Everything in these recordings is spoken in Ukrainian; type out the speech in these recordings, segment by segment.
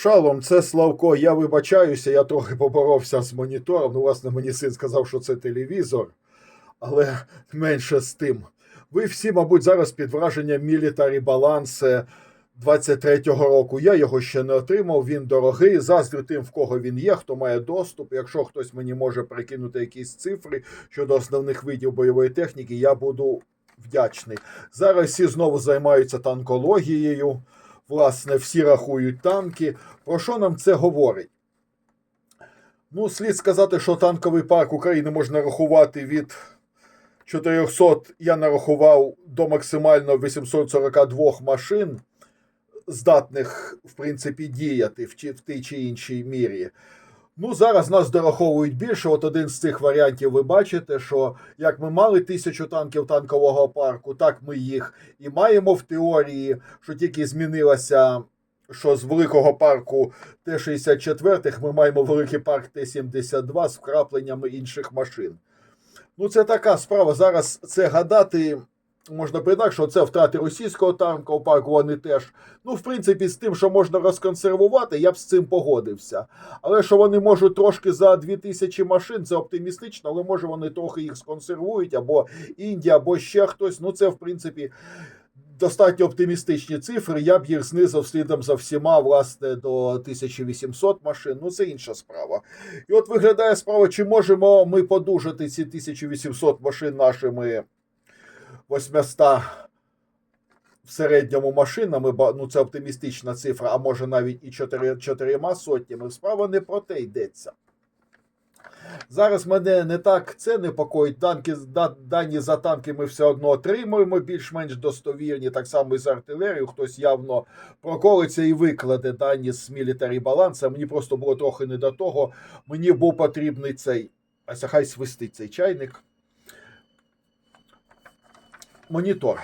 Шалом, це Славко. Я вибачаюся, я трохи поборовся з монітором. Ну, власне, мені син сказав, що це телевізор, але менше з тим. Ви всі, мабуть, зараз під враженням Military Balance 23-го року. Я його ще не отримав, він дорогий. Заздрю тим, в кого він є, хто має доступ. Якщо хтось мені може прикинути якісь цифри щодо основних видів бойової техніки, я буду вдячний. Зараз всі знову займаються танкологією. Власне, всі рахують танки. Про що нам це говорить? Ну, слід сказати, що танковий парк України можна рахувати від 400, я нарахував до максимально 842 машин, здатних, в принципі, діяти в, тій чи іншій мірі. Ну, зараз нас дораховують більше. От один з цих варіантів ви бачите, що як ми мали тисячу танків танкового парку, так ми їх і маємо в теорії, що тільки змінилося, що з великого парку Т-64 ми маємо великий парк Т-72 з вкрапленнями інших машин. Ну, це така справа. Зараз це гадати. Можна придати, що це втрати російського танкового парку, вони теж. Ну, в принципі, з тим, що можна розконсервувати, я б з цим погодився. Але що вони можуть трошки за 2000 машин, це оптимістично, але може вони трохи їх сконсервують, або Індія, або ще хтось. Ну, це, в принципі, достатньо оптимістичні цифри. Я б їх знизив слідом за всіма, власне, до 1800 машин. Ну, це інша справа. І от виглядає справа, чи можемо ми подужати ці 1800 машин нашими 800 в середньому машинами, ну це оптимістична цифра, а може навіть і 4, чотирма сотнями. Справа не про те йдеться. Зараз мене не так це непокоїть. Данки, дані за танки ми все одно отримуємо, більш-менш достовірні, так само і з артилерією. Хтось явно проколиться і викладе дані з мілітарі баланса. Мені просто було трохи не до того. Мені був потрібний цей. Ася хай свистить цей чайник. Монітор.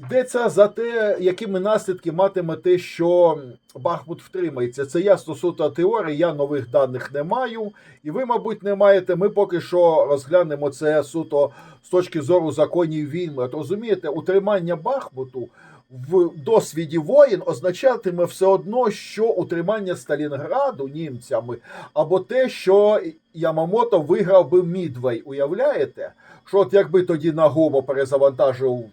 Йдеться за те, якими наслідки матиме те, що Бахмут втримається. Це я стосовно теорії, я нових даних не маю, і ви, мабуть, не маєте. Ми поки що розглянемо це суто з точки зору законів війни. От розумієте, утримання Бахмуту в досвіді воїн означатиме все одно, що утримання Сталінграду німцями, або те, що Ямамото виграв би Мідвей. Уявляєте? Що от якби тоді Нагомо перезавантажив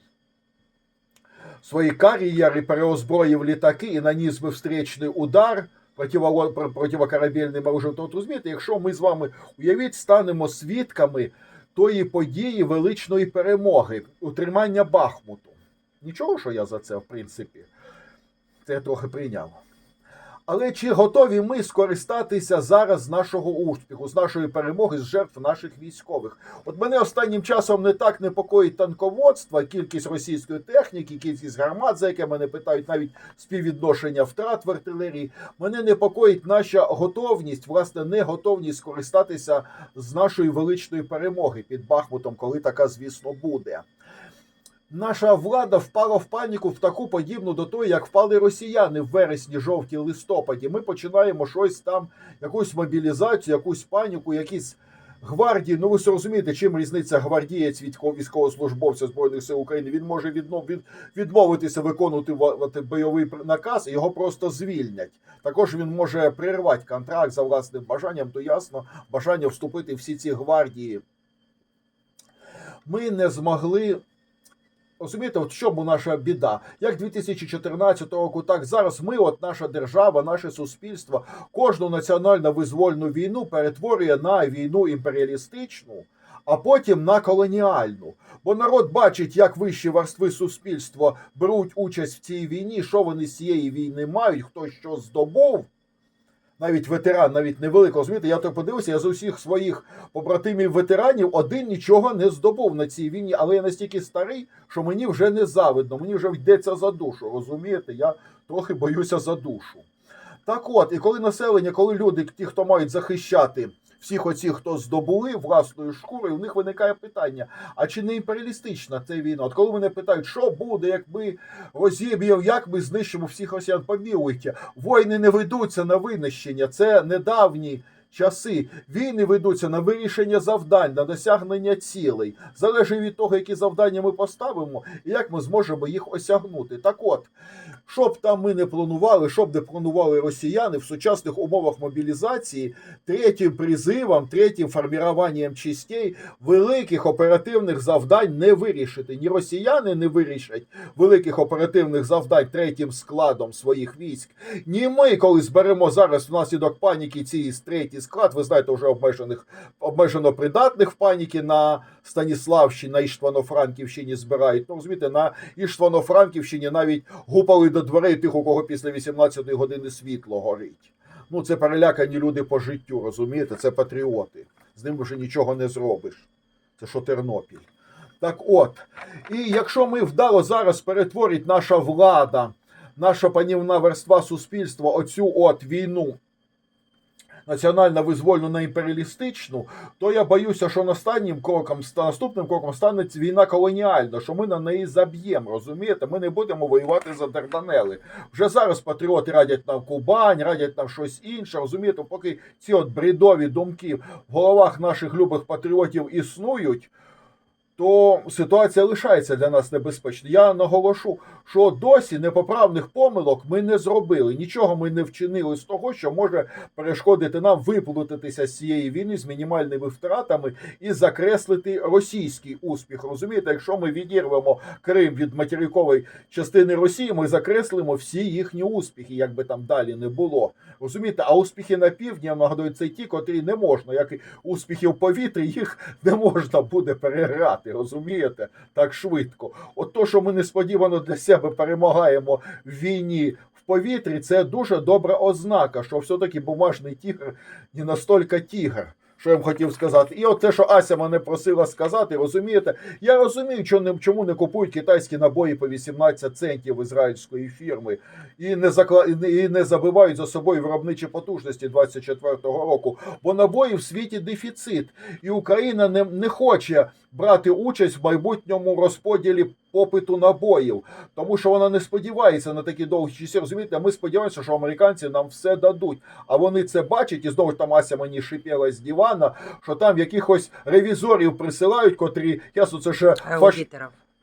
свої кар'єри, переозброїв літаки і наніс би встречний удар противо- про- противокорабельним оружием, то от розумієте, якщо ми з вами уявіть, станемо свідками тої події величної перемоги, утримання Бахмуту. Нічого, що я за це, в принципі, це трохи прийняв. Але чи готові ми скористатися зараз з нашого успіху, з нашої перемоги, з жертв наших військових? От мене останнім часом не так непокоїть танководство, кількість російської техніки, кількість гармат, за яке мене питають навіть співвідношення втрат в артилерії. Мене непокоїть наша готовність, власне, не готовність скористатися з нашої величної перемоги під Бахмутом, коли така, звісно, буде. Наша влада впала в паніку в таку подібну до того, як впали росіяни в вересні, жовті, листопаді. Ми починаємо щось там, якусь мобілізацію, якусь паніку, якісь гвардії. Ну ви ж розумієте, чим різниця гвардієць від ко- військовослужбовця збройних сил України. Він може відмовитися виконувати бойовий наказ, його просто звільнять. Також він може прервати контракт за власним бажанням. То ясно, бажання вступити в всі ці гвардії. Ми не змогли. Розумієте, от в чому наша біда? Як 2014 року, так зараз ми, от наша держава, наше суспільство, кожну національно визвольну війну перетворює на війну імперіалістичну, а потім на колоніальну. Бо народ бачить, як вищі верстви суспільства беруть участь в цій війні, що вони з цієї війни мають, хто що здобув. Навіть ветеран, навіть невелико, розумієте, я то подивився, я з усіх своїх побратимів ветеранів один нічого не здобув на цій війні, але я настільки старий, що мені вже не завидно, мені вже йдеться за душу. Розумієте, я трохи боюся за душу. Так от, і коли населення, коли люди, ті, хто мають захищати всіх оцих, хто здобули власною шкурою, у них виникає питання: а чи не імперіалістична ця війна? От коли мене питають, що буде, як ми розіб'ємо, як ми знищимо всіх росіян, помілуйте, війни не ведуться на винищення. Це недавні часи. Війни ведуться на вирішення завдань, на досягнення цілей. Залежить від того, які завдання ми поставимо і як ми зможемо їх осягнути. Так от, щоб там ми не планували, щоб не планували росіяни в сучасних умовах мобілізації, третім призивом, третім формуванням частей великих оперативних завдань не вирішити. Ні росіяни не вирішать великих оперативних завдань третім складом своїх військ. Ні ми, коли зберемо зараз внаслідок паніки ці третій склад, ви знаєте, вже обмежених обмежено придатних в паніки на Станіславщині, на Іштвано-Франківщині збирають. Ну, розумієте, на Іштвано-Франківщині навіть гупали до дверей тих, у кого після 18-ї години світло горить. Ну, це перелякані люди по життю, розумієте? Це патріоти. З ними вже нічого не зробиш. Це що Тернопіль. Так от, і якщо ми вдало зараз перетворить наша влада, наша панівна верства суспільства, оцю от війну національно визвольну на імперіалістичну, то я боюся, що останнім кроком, наступним кроком стане війна колоніальна, що ми на неї заб'ємо. Розумієте? Ми не будемо воювати за Дарданели. Вже зараз патріоти радять нам Кубань, радять нам щось інше. Розумієте, поки ці от бредові думки в головах наших любих патріотів існують. То ситуація лишається для нас небезпечною. Я наголошу, що досі непоправних помилок ми не зробили. Нічого ми не вчинили з того, що може перешкодити нам виплутатися з цієї війни з мінімальними втратами і закреслити російський успіх. Розумієте, якщо ми відірвемо Крим від материкової частини Росії, ми закреслимо всі їхні успіхи, як би там далі не було. Розумієте, а успіхи на півдні, я нагадую, це ті, котрі не можна, як і успіхи в повітрі, їх не можна буде переграти. Розумієте, так швидко. От то, що ми несподівано для себе перемагаємо в війні в повітрі, це дуже добра ознака, що все-таки бумажний тігр не настільки тігр. Що я вам хотів сказати, і от те, що Ася мене просила сказати, розумієте, я розумію, чому не, купують китайські набої по 18 центів ізраїльської фірми і не закла... і не- забивають за собою виробничі потужності 24-го року. Бо набоїв в світі дефіцит, і Україна не, не хоче брати участь в майбутньому розподілі попиту набоїв, тому що вона не сподівається на такі довгі часи. Розумієте, ми сподіваємося, що американці нам все дадуть. А вони це бачать, і знову ж там Ася мені шипіла з дивана, що там якихось ревізорів присилають, котрі ясно, це ще фаш...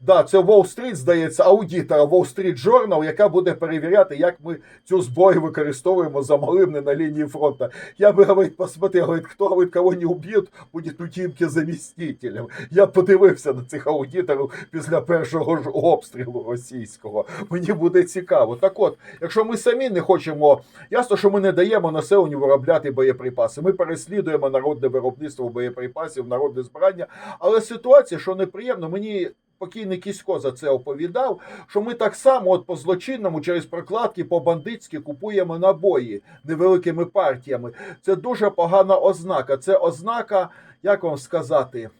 Да, це Wall Street, здається, аудитора Wall Street Journal, яка буде перевіряти, як ми цю зброю використовуємо за малим не на лінії фронту. Я би говорить, посмотрел, говорить, хто говорить, кого не уб'ють, буде тутімки замістителем. Я подивився на цих аудиторів після першого ж обстрілу російського. Мені буде цікаво. Так от, якщо ми самі не хочемо, ясно, що ми не даємо населенню виробляти боєприпаси. Ми переслідуємо народне виробництво боєприпасів, народне збирання. Але ситуація, що неприємно, мені покійний Кісько за це оповідав, що ми так само, от по злочинному, через прокладки по бандитськи купуємо набої невеликими партіями. Це дуже погана ознака. Це ознака, як вам сказати,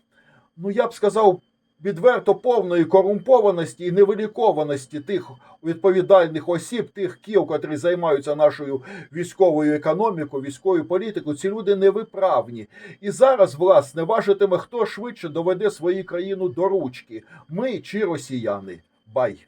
ну я б сказав. Відверто повної корумпованості і невилікованості тих відповідальних осіб, тих кіл, котрі займаються нашою військовою економікою, військовою політикою, ці люди невиправні. І зараз, власне, важитиме, хто швидше доведе свою країну до ручки. Ми чи росіяни. Бай.